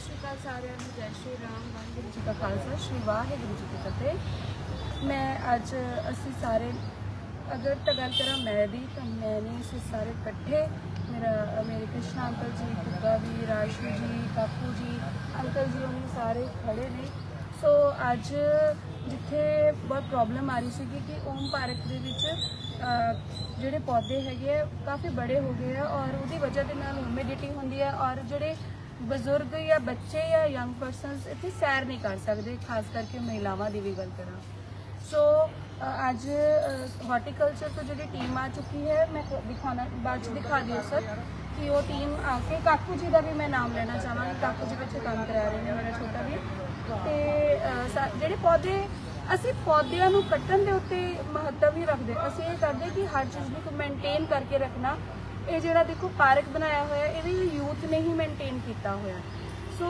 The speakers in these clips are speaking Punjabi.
ਸ਼੍ਰੀ ਅਕਾਲ ਸਾਰਿਆਂ ਨੂੰ, ਜੈ ਸ਼੍ਰੀ ਰਾਮ, ਵਾਹਿਗੁਰੂ ਜੀ ਕਾ ਖਾਲਸਾ, ਸ਼੍ਰੀ ਵਾਹਿਗੁਰੂ ਜੀ ਕੀ ਫਤਿਹ। ਮੈਂ ਅੱਜ ਅਸੀਂ ਸਾਰੇ, ਅਗਰ ਤਾਂ ਗੱਲ ਕਰਾਂ ਮੈਂ ਦੀ, ਤਾਂ ਮੈਂ ਨਹੀਂ, ਅਸੀਂ ਸਾਰੇ ਇਕੱਠੇ, ਮੇਰਾ, ਮੇਰੇ ਕ੍ਰਿਸ਼ਨ ਅੰਕਲ ਜੀ ਕੁੱਕਾ ਵੀ ਰਾਸ਼ੂ ਜੀ ਕਾਕੂ ਜੀ, ਅੰਕਲ ਜੀ ਉਹਨੇ ਸਾਰੇ ਖੜੇ ਨੇ। ਸੋ ਅੱਜ ਜਿੱਥੇ ਬਹੁਤ ਪ੍ਰੋਬਲਮ ਆ ਰਹੀ ਸੀਗੀ ਕਿ ਓਮ ਪਾਰਕ ਦੇ ਵਿੱਚ ਜਿਹੜੇ ਪੌਦੇ ਹੈਗੇ ਆ, ਕਾਫੀ ਬੜੇ ਹੋ ਗਏ ਆ ਔਰ ਉਹਦੀ ਵਜ੍ਹਾ ਦੇ ਨਾਲ ਹਿਊਮਿਡਿਟੀ ਹੁੰਦੀ ਹੈ ਔਰ ਜਿਹੜੇ ਬਜ਼ੁਰਗ ਜਾਂ ਬੱਚੇ ਜਾਂ ਯੰਗ ਪਰਸਨਸ ਇੱਥੇ ਸੈਰ ਨਹੀਂ ਕਰ ਸਕਦੇ, ਖਾਸ ਕਰਕੇ ਮਹਿਲਾਵਾਂ ਦੀ ਵੀ ਗੱਲ ਕਰਾਂ। ਸੋ ਅੱਜ ਹਾਰਟੀਕਲਚਰ ਤੋਂ ਜਿਹੜੀ ਟੀਮ ਆ ਚੁੱਕੀ ਹੈ, ਮੈਂ ਕ- ਦਿਖਾਉਣਾ, ਬਾਅਦ ਚ ਦਿਖਾ ਦਿਓ ਸਰ ਕਿ ਉਹ ਟੀਮ ਆ ਕੇ ਕਾਕੂ ਜੀ ਦਾ ਵੀ ਮੈਂ ਨਾਮ ਲੈਣਾ ਚਾਹਾਂਗੀ, ਕਾਕੂ ਜੀ ਵਿੱਚ ਕੰਮ ਕਰਾ ਰਹੇ ਨੇ ਮੇਰਾ ਛੋਟਾ ਵੀ। ਤੇ ਸਾ- ਜਿਹੜੇ ਪੌਦੇ, ਅਸੀਂ ਪੌਦਿਆਂ ਨੂੰ ਕੱਟਣ ਦੇ ਉੱਤੇ ਮਹੱਤਵ ਨਹੀਂ ਰੱਖਦੇ ਅਸੀਂ ਇਹ ਕਰਦੇ ਕਿ ਹਰ ਚੀਜ਼ ਨੂੰ ਮੇਨਟੇਨ ਕਰਕੇ ਰੱਖਣਾ ਇਹ ਜਿਹੜਾ ਦੇਖੋ ਪਾਰਕ ਬਣਾਇਆ ਹੋਇਆ ਇਹ ਵੀ ਯੂਥ ਨੇ ਹੀ ਮੇਨਟੇਨ ਕੀਤਾ ਹੋਇਆ। ਸੋ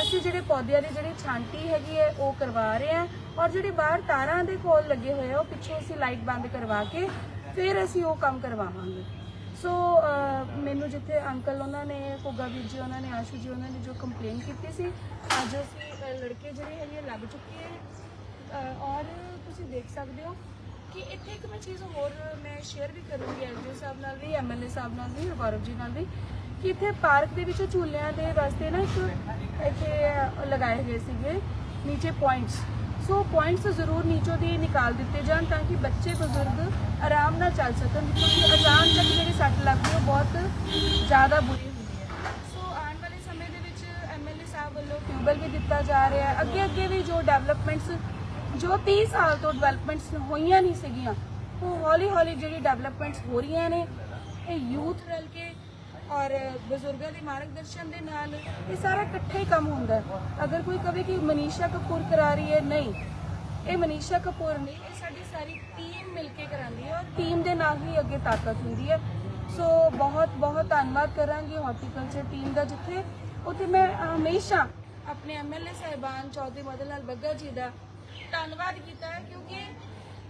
ਅਸੀਂ ਜਿਹੜੇ ਪੌਦਿਆਂ ਦੀ ਜਿਹੜੀ ਛਾਂਟੀ ਹੈਗੀ ਹੈ, ਉਹ ਕਰਵਾ ਰਹੇ ਹਾਂ ਔਰ ਜਿਹੜੇ ਬਾਹਰ ਤਾਰਾਂ ਦੇ ਕੋਲ ਲੱਗੇ ਹੋਏ ਆ, ਉਹ ਪਿੱਛੋਂ ਅਸੀਂ ਲਾਈਟ ਬੰਦ ਕਰਵਾ ਕੇ ਫਿਰ ਅਸੀਂ ਉਹ ਕੰਮ ਕਰਵਾਵਾਂਗੇ। ਸੋ ਮੈਨੂੰ ਜਿੱਥੇ ਅੰਕਲ ਉਹਨਾਂ ਨੇ ਕੋਗਾ ਵੀਰ ਜੀ ਉਹਨਾਂ ਨੇ, ਆਸ਼ੂ ਜੀ ਉਹਨਾਂ ਨੇ ਜੋ ਕੰਪਲੇਨ ਕੀਤੀ ਸੀ, ਅੱਜ ਅਸੀਂ ਲੜਕੇ ਜਿਹੜੇ ਹੈਗੇ ਲੱਗ ਚੁੱਕੇ ਹੈ। ਔਰ ਤੁਸੀਂ ਦੇਖ ਸਕਦੇ ਹੋ ਕਿ ਇੱਥੇ ਇੱਕ ਮੈਂ ਚੀਜ਼ ਹੋਰ ਮੈਂ ਸ਼ੇਅਰ ਵੀ ਕਰੂੰਗੀ ਐਲਜੀ ਸਾਹਿਬ ਨਾਲ ਵੀ ਐਮਐਲਏ ਸਾਹਿਬ ਨਾਲ ਵੀ ਗੌਰਵ ਜੀ ਨਾਲ ਵੀ, ਕਿ ਇੱਥੇ ਪਾਰਕ ਦੇ ਵਿੱਚ ਝੂਲਿਆਂ ਦੇ ਵਾਸਤੇ ਨਾ ਇੱਕ ਇੱਥੇ ਲਗਾਏ ਗਏ ਸੀਗੇ, ਨੀਚੇ ਪੁਆਇੰਟਸ ਸੋ ਪੁਆਇੰਟਸ ਜ਼ਰੂਰ ਨੀਚੋਂ ਦੀ ਨਿਕਾਲ ਦਿੱਤੇ ਜਾਣ ਤਾਂ ਕਿ ਬੱਚੇ, ਬਜ਼ੁਰਗ ਆਰਾਮ ਨਾਲ ਚੱਲ ਸਕਣ, ਕਿਉਂਕਿ ਅਚਾਨਕ ਜਿਹੜੀ ਸੱਟ ਲੱਗਦੀ ਹੈ, ਉਹ ਬਹੁਤ ਜ਼ਿਆਦਾ ਬੁਰੀ ਹੁੰਦੀ ਹੈ। ਸੋ ਆਉਣ ਵਾਲੇ ਸਮੇਂ ਦੇ ਵਿੱਚ ਐਮਐਲਏ ਸਾਹਿਬ ਵੱਲੋਂ ਟਿਊਬਲ ਵੀ ਦਿੱਤਾ ਜਾ ਰਿਹਾ ਹੈ। ਅੱਗੇ ਅੱਗੇ ਵੀ ਜੋ ਡਿਵੈਲਪਮੈਂਟਸ ਜੋ 30 ਸਾਲ ਤੋਂ ਡਿਵੈਲਪਮੈਂਟਸ ਹੋਈਆਂ ਨਹੀਂ ਸੀਗੀਆਂ, ਉਹ ਹੌਲੀ ਹੌਲੀ ਜਿਹੜੀ ਡਿਵੈਲਪਮੈਂਟਸ ਹੋ ਰਹੀਆਂ ਨੇ, ਇਹ ਯੂਥ ਰਲ ਕੇ ਔਰ ਬਜ਼ੁਰਗਾਂ ਦੇ ਮਾਰਗਦਰਸ਼ਨ ਦੇ ਨਾਲ ਇਹ ਸਾਰਾ ਇਕੱਠੇ ਹੀ ਕੰਮ ਹੁੰਦਾ ਅਗਰ ਕੋਈ ਕਵੇ ਕਿ ਮਨੀਸ਼ਾ ਕਪੂਰ ਕਰਾ ਰਹੀ ਹੈ, ਨਹੀਂ। ਇਹ ਮਨੀਸ਼ਾ ਕਪੂਰ ਨਹੀਂ, ਇਹ ਸਾਡੀ ਸਾਰੀ ਟੀਮ ਮਿਲ ਕੇ ਕਰਾਂਦੀ ਹੈ ਔਰ ਟੀਮ ਦੇ ਨਾਲ ਹੀ ਅੱਗੇ ਤਾਕਤ ਹੁੰਦੀ ਹੈ। ਸੋ ਬਹੁਤ ਬਹੁਤ ਧੰਨਵਾਦ ਕਰਾਂਗੀ ਹਾਰਟੀਕਲਚਰ ਟੀਮ ਦਾ, ਜਿੱਥੇ ਉੱਥੇ ਮੈਂ ਹਮੇਸ਼ਾ ਆਪਣੇ ਐਮਐਲਏ ਸਾਹਿਬਾਨ ਚੌਧਰੀ ਮਦਨ ਲਾਲ ਬੱਗਾ ਜੀ ਦਾ ਧੰਨਵਾਦ ਕੀਤਾ ਹੈ ਕਿਉਂਕਿ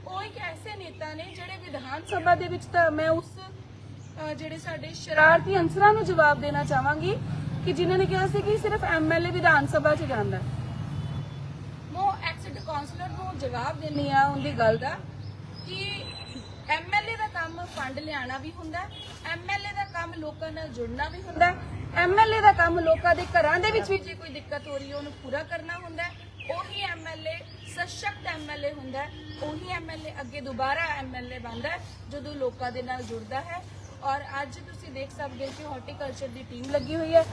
ਉਹ ਇੱਕ ਐਸੇ ਨੇਤਾ ਨੇ ਜਿਹੜੇ ਵਿਧਾਨ ਸਭਾ ਦੇ ਵਿੱਚ ਤਾਂ ਮੈਂ ਉਸ ਜਿਹੜੇ ਸਾਡੇ ਸ਼ਰਾਰਤੀ ਅੰਸਰਾਂ ਨੂੰ ਜਵਾਬ ਦੇਣਾ ਚਾਹਾਂਗੀ ਕਿ ਜਿਨ੍ਹਾਂ ਨੇ ਕਿਹਾ ਸੀ ਕਿ ਸਿਰਫ ਐਮਐਲਏ ਵਿਧਾਨ ਸਭਾ 'ਚ ਜਾਂਦਾ ਹੈ। ਐਕਸਿਟ ਕਾਉਂਸਲਰ ਨੂੰ ਜਵਾਬ ਦੇਣੀ ਆ ਉਹਦੀ ਗੱਲ ਦਾ ਕਿ ਐਮਐਲਏ ਦਾ ਕੰਮ ਫੰਡ ਲਿਆਣਾ ਵੀ ਹੁੰਦਾ ਐਮਐਲਏ ਦਾ ਕੰਮ ਲੋਕਾਂ ਨਾਲ ਜੁੜਨਾ ਵੀ ਹੁੰਦਾ ਐਮਐਲਏ ਦਾ ਕੰਮ ਲੋਕਾਂ ਦੇ ਘਰਾਂ ਦੇ ਵਿੱਚ ਵੀ ਜੇ ਕੋਈ ਦਿੱਕਤ ਹੋ ਰਹੀ ਹੈ, ਉਹਨੂੰ ਪੂਰਾ ਕਰਨਾ ਹੁੰਦਾ ਉਹੀ ਐਮਐਲਏ ਸਸ਼ਕਤ ਐਮਐਲਏ ਹੁੰਦਾ ਹੈ। ਉਹੀ ਐਮਐਲਏ ਅੱਗੇ ਦੁਬਾਰਾ ਐਮਐਲਏ ਬਣਦਾ ਹੈ, ਜਦੋਂ ਲੋਕਾਂ ਦੇ ਨਾਲ ਜੁੜਦਾ ਹੈ। ਔਰ ਅੱਜ ਤੁਸੀਂ ਦੇਖ ਸਕਦੇ ਹੋ ਕਿ ਹਾਰਟੀਕਲਚਰ ਦੀ ਟੀਮ ਲੱਗੀ ਹੋਈ ਹੈ।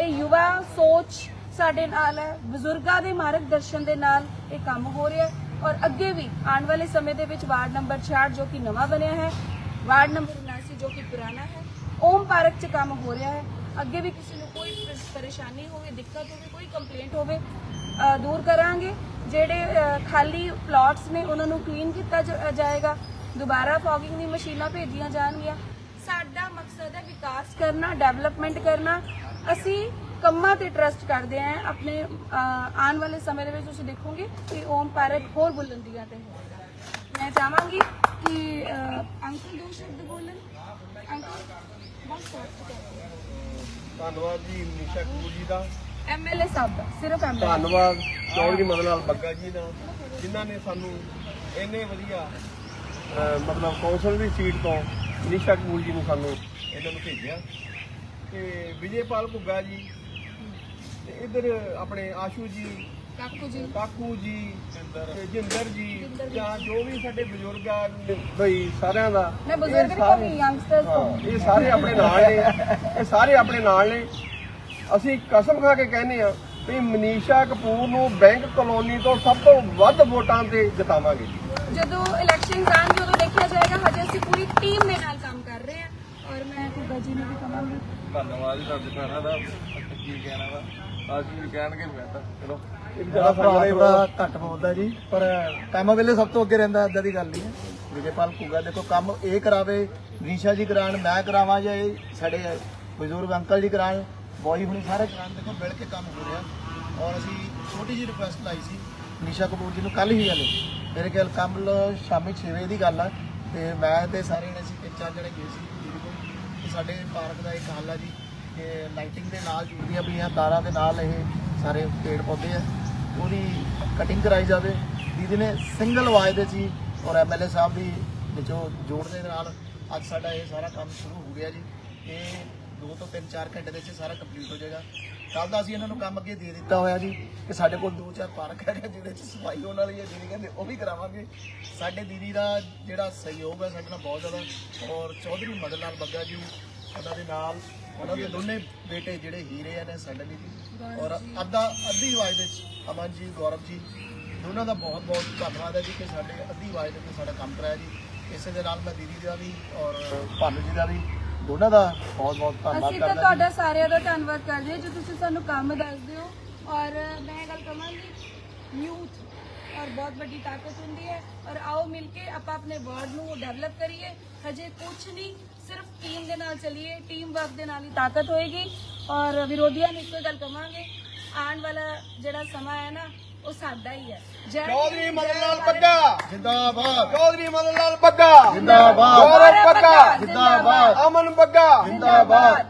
ਇਹ ਯੁਵਾ ਸੋਚ ਸਾਡੇ ਨਾਲ ਹੈ, ਬਜ਼ੁਰਗਾਂ ਦੇ ਮਾਰਗਦਰਸ਼ਨ ਦੇ ਨਾਲ ਇਹ ਕੰਮ ਹੋ ਰਿਹਾ ਹੈ। ਔਰ ਅੱਗੇ ਵੀ ਆਉਣ ਵਾਲੇ ਸਮੇਂ ਦੇ ਵਿੱਚ ਵਾਰਡ ਨੰਬਰ 66 ਜੋ ਕਿ ਨਵਾਂ ਬਣਿਆ ਹੈ, ਵਾਰਡ ਨੰਬਰ 79 ਜੋ ਕਿ ਪੁਰਾਣਾ ਹੈ, ਓਮ ਪਾਰਕ 'ਚ ਕੰਮ ਹੋ ਰਿਹਾ ਹੈ। ਅੱਗੇ ਵੀ ਕਿਸੇ ਨੂੰ ਕੋਈ ਪਰੇਸ਼ਾਨੀ ਹੋਵੇ, ਦਿੱਕਤ ਹੋਵੇ, ਕੋਈ ਕੰਪਲੇਂਟ ਹੋਵੇ ਦੂਰ ਕਰਾਂਗੇ, ਜਿਹੜੇ ਖਾਲੀ ਪਲਾਟਸ ਨੇ, ਉਹਨਾਂ ਨੂੰ ਕਲੀਨ ਕੀਤਾ ਜਾਏਗਾ। ਦੁਬਾਰਾ ਫੌਗਿੰਗ ਦੀ ਮਸ਼ੀਨਾਂ ਭੇਜੀਆਂ ਜਾਣਗੀਆਂ। ਸਾਡਾ ਮਕਸਦ ਹੈ ਵਿਕਾਸ ਕਰਨਾ ਡਿਵੈਲਪਮੈਂਟ ਕਰਨਾ। ਅਸੀਂ ਕੰਮਾਂ ਤੇ ਟਰਸਟ ਕਰਦੇ ਹਾਂ ਆਪਣੇ ਆਉਣ ਵਾਲੇ ਸਮੇਂ ਦੇ ਵਿੱਚ ਤੁਸੀਂ ਦੇਖੋਗੇ ਕਿ ਓਮ ਪਾਰਕ ਹੋਰ ਬੁਲੰਦੀਆਂ ਤੇ ਹੋਵੇਗਾ ਮੈਂ ਚਾਹਾਂਗੀ ਕਿ ਅੰਕਲ ਦੋ ਸ਼ਬਦ ਬੋਲਣ। ਅੰਕਲ ਬਸ ਧੰਨਵਾਦ ਜੀ, ਨਿਸ਼ਾ ਕਪੂਰ ਜੀ ਦਾ। ਐਮਐਲਏ ਸਾਹਿਬ ਦਾ ਸਿਰਫ ਐਮਐਲਏ ਧੰਨਵਾਦ ਚੌਧਰੀ ਮਦਨ ਲਾਲ ਬੱਗਾ ਜੀ ਦਾ। ਜਿਨ੍ਹਾਂ ਨੇ ਸਾਨੂੰ ਇੰਨੇ ਵਧੀਆ ਅਹ, ਮਤਲਬ ਕੌਂਸਲ ਦੀ ਸੀਟ ਤੋਂ ਨਿਸ਼ਾ ਕਪੂਰ ਜੀ ਨੂੰ ਸਾਨੂੰ ਇਹਨਾਂ ਨੂੰ ਭੇਜਿਆ। ਤੇ ਵਿਜੇਪਾਲ ਭੁੱਗਾ ਜੀ ਤੇ ਇੱਧਰ ਆਪਣੇ ਆਸ਼ੂ ਜੀ ਕਾਕੂ ਜੀ। ਕਾਕੂ ਜੀ ਤੇ ਜਿੰਦਰ ਜੀ ਜਾਂ। ਜੋ ਵੀ ਸਾਡੇ ਬਜ਼ੁਰਗ ਆ ਬਈ ਸਾਰਿਆਂ ਦਾ ਮੈਂ ਇਹ ਬਜ਼ੁਰਗ ਨਹੀਂ ਸਾਰੇ- ਯੰਗਸਟਰਸ ਹਾਂ, ਕਹੂੰਗੀ ਇਹ ਸਾਰੇ ਆਪਣੇ ਨਾਲ ਨੇ ਇਹ ਸਾਰੇ ਆਪਣੇ ਨਾਲ ਨੇ। ਅਸੀਂ ਕਸਮ ਖਾ ਕੇ ਕਹਿੰਦੇ ਆ ਵੀ ਮਨੀਸ਼ਾ ਕਪੂਰ ਨੂੰ ਬੈਂਕ ਕਲੋਨੀ ਤੋਂ ਸਭ ਤੋਂ ਵੱਧ ਵੋਟਾਂ ਤੇ ਜਿਤਾਵਾਂਗੇ। ਜਦੋਂ ਇਲੈਕਸ਼ਨ ਆਣਗੇ ਉਦੋਂ ਦੇਖਿਆ ਜਾਏਗਾ ਹਜੇ ਅਸੀਂ ਪੂਰੀ ਟੀਮ ਦੇ ਨਾਲ ਕੰਮ ਕਰ ਰਹੇ ਹਾਂ। ਔਰ ਮੈਂ ਕੁੱਗਾ ਜੀ ਨੂੰ ਵੀ ਕਹਾਂਗੀ। ਧੰਨਵਾਦ ਜੀ ਤੁਹਾਡੇ ਭੈਣਾਂ ਦਾ। ਕੀ ਕਹਿਣਾ ਵਾ? ਅਸੀਂ ਵੀ ਕਹਿਣਗੇ ਮੈਂ ਤਾਂ ਚਲੋ। ਜਣਾ ਭਰਾ ਥੋੜਾ ਘੱਟ ਬੋਲਦਾ ਜੀ ਪਰ ਕੰਮ ਵੇਲੇ ਸਭ ਤੋਂ ਅੱਗੇ ਰਹਿੰਦਾ ਏਦਾਂ ਦੀ ਗੱਲ ਨਹੀਂ ਹੈ। ਵਿਜੇਪਾਲ ਕੁਗਾ ਦੇਖੋ ਕੰਮ ਇਹ ਕਰਾਵੇ ਮਨੀਸ਼ਾ ਜੀ ਕਰਾਣ ਮੈਂ ਕਰਾਵਾਂ ਜਾਂ ਇਹ ਸਾਡੇ ਬਜ਼ੁਰਗ ਅੰਕਲ ਜੀ ਕਰਾਣ ਬੋਈ ਹੁਣੀ ਸਾਰੇ ਕਰਾਣ ਦੇਖੋ ਮਿਲ ਕੇ ਕੰਮ ਹੋ ਰਿਹਾ। ਔਰ ਅਸੀਂ ਛੋਟੀ ਜਿਹੀ ਰਿਕੁਐਸਟ ਲਾਈ ਸੀ, ਨਿਸ਼ਾ ਕਪੂਰ ਜੀ ਨੂੰ ਕੱਲ ਹੀ ਹਲੇ ਮੇਰੇ ਖਿਆਲ ਕੰਮ ਸ਼ਾਮੀ 6 ਵਜੇ ਦੀ ਗੱਲ ਆ। ਤੇ ਮੈਂ ਤੇ ਸਾਰੇ ਜਣੇ ਸੀ ਤਿੰਨ ਚਾਰ ਜਣੇ ਗਏ ਸੀ ਜੀ ਕੋਲ। ਸਾਡੇ ਪਾਰਕ ਦਾ ਇੱਕ ਹੱਲ ਆ ਜੀ, ਕਿ ਲਾਈਟਿੰਗ ਦੇ ਨਾਲ ਜੁੜਦੀਆਂ ਪਈਆਂ, ਤਾਰਾਂ ਦੇ ਨਾਲ ਇਹ ਸਾਰੇ ਪੇੜ ਪੌਦੇ ਆ। ਉਹਦੀ ਕਟਿੰਗ ਕਰਾਈ ਜਾਵੇ। ਦੀਦੀ ਨੇ ਸਿੰਗਲ ਆਵਾਜ਼ ਦੇ ਸੀ ਔਰ ਐਮਐਲਏ ਸਾਹਿਬ ਵੀ ਵਿੱਚੋਂ ਜੋੜਦੇ ਨਾਲ ਅੱਜ ਸਾਡਾ ਇਹ ਸਾਰਾ ਕੰਮ ਸ਼ੁਰੂ ਹੋ ਗਿਆ ਜੀ। ਇਹ 2 ਤੋਂ 3 4 ਘੰਟੇ ਦੇ ਵਿੱਚ ਸਾਰਾ ਕੰਪਲੀਟ ਹੋ ਜਾਏਗਾ। ਕੱਲ ਦਾ ਅਸੀਂ ਇਹਨਾਂ ਨੂੰ ਕੰਮ ਅੱਗੇ ਦੇ ਦਿੱਤਾ ਹੋਇਆ ਜੀ ਕਿ ਸਾਡੇ ਕੋਲ ਦੋ ਚਾਰ ਪਾਰਕ ਹੈਗੇ ਜਿਹਦੇ ਵਿੱਚ ਸਫ਼ਾਈ ਹੋਣ ਵਾਲੀ ਹੈ ਦੀਦੀ ਕਹਿੰਦੇ ਉਹ ਵੀ ਕਰਾਵਾਂਗੇ। ਸਾਡੇ ਦੀਦੀ ਦਾ ਜਿਹੜਾ ਸਹਿਯੋਗ ਹੈ ਸਾਡੇ ਨਾਲ ਬਹੁਤ ਜ਼ਿਆਦਾ, ਔਰ ਚੌਧਰੀ ਮਦਨ ਲਾਲ ਬੱਗਾ ਜੀ, ਉਹਨਾਂ ਦੇ ਨਾਲ ਉਹਨਾਂ ਦੇ ਦੋਨੇ ਬੇਟੇ ਜਿਹੜੇ ਹੀਰੇ ਨੇ ਸਾਡੇ ਲਈ ਔਰ ਅੱਧਾ, ਅੱਧੀ ਆਵਾਜ਼ ਦੇ ਵਿੱਚ ਅਮਨ ਜੀ, ਗੌਰਵ ਜੀ, ਦੋਨਾਂ ਦਾ ਬਹੁਤ ਬਹੁਤ ਧੰਨਵਾਦ ਹੈ ਜੀ ਕਿ ਸਾਡੇ ਅੱਧੀ ਆਵਾਜ਼ ਦੇ ਵਿੱਚ ਸਾਡਾ ਕੰਮ ਕਰਾਇਆ ਜੀ। ਇਸੇ ਦੇ ਨਾਲ ਮੈਂ ਦੀਦੀ ਦਾ ਵੀ ਔਰ ਭਾਨੂ ਜੀ ਦਾ ਵੀ ਦੋਨਾਂ ਦਾ ਬਹੁਤ ਬਹੁਤ ਧੰਨਵਾਦ ਅਸੀਂ ਤਾਂ ਕਰਦਾ ਜੀ। ਤੁਹਾਡਾ ਸਾਰਿਆਂ ਦਾ ਧੰਨਵਾਦ ਕਰਦੇ ਹਾਂ। ਜੋ ਤੁਸੀਂ ਸਾਨੂੰ ਕੰਮ ਦੱਸਦੇ ਹੋ ਔਰ ਮੈਂ ਇਹ ਗੱਲ ਕਹਾਂਗੀ ਯੂਥ ਔਰ ਬਹੁਤ ਵੱਡੀ ਤਾਕਤ ਹੁੰਦੀ ਹੈ। ਔਰ ਆਓ ਮਿਲ ਕੇ ਆਪਾਂ ਆਪਣੇ ਵਰਡ ਨੂੰ ਡਿਵੈਲਪ ਕਰੀਏ। ਹਜੇ ਕੁਝ ਨਹੀਂ ਸਿਰਫ ਟੀਮ ਦੇ ਨਾਲ ਚੱਲੀਏ। ਟੀਮ ਵਰਕ ਦੇ ਨਾਲ ਹੀ ਤਾਕਤ ਹੋਏਗੀ। ਔਰ ਵਿਰੋਧੀਆਂ ਨੂੰ ਇੱਕੋ ਗੱਲ ਕਵਾਂਗੇ ਆਉਣ ਵਾਲਾ ਜਿਹੜਾ ਸਮਾਂ ਹੈ ਨਾ ਉਹ ਸਾਡਾ ਹੀ ਹੈ। ਜੈ ਚੌਧਰੀ ਮਦਨ ਲਾਲ ਬੱਗਾ ਜਿੰਦਾਬਾਦ। ਚੌਧਰੀ ਮਦਨ ਲਾਲ ਬੱਗਾ ਜਿੰਦਾਬਾਦ। ਗੌਰਵ ਬੱਗਾ ਜਿੰਦਾਬਾਦ। ਅਮਨ ਬੱਗਾ ਜਿੰਦਾਬਾਦ।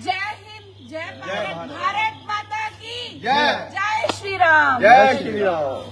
ਜੈ ਹਿੰਦ ਜੈ ਭਾਰਤ। ਭਾਰਤ ਮਾਤਾ ਕੀ? ਜੈ। ਜੈ ਸ਼੍ਰੀ ਰਾਮ। ਜੈ ਸ਼੍ਰੀ ਰਾਮ।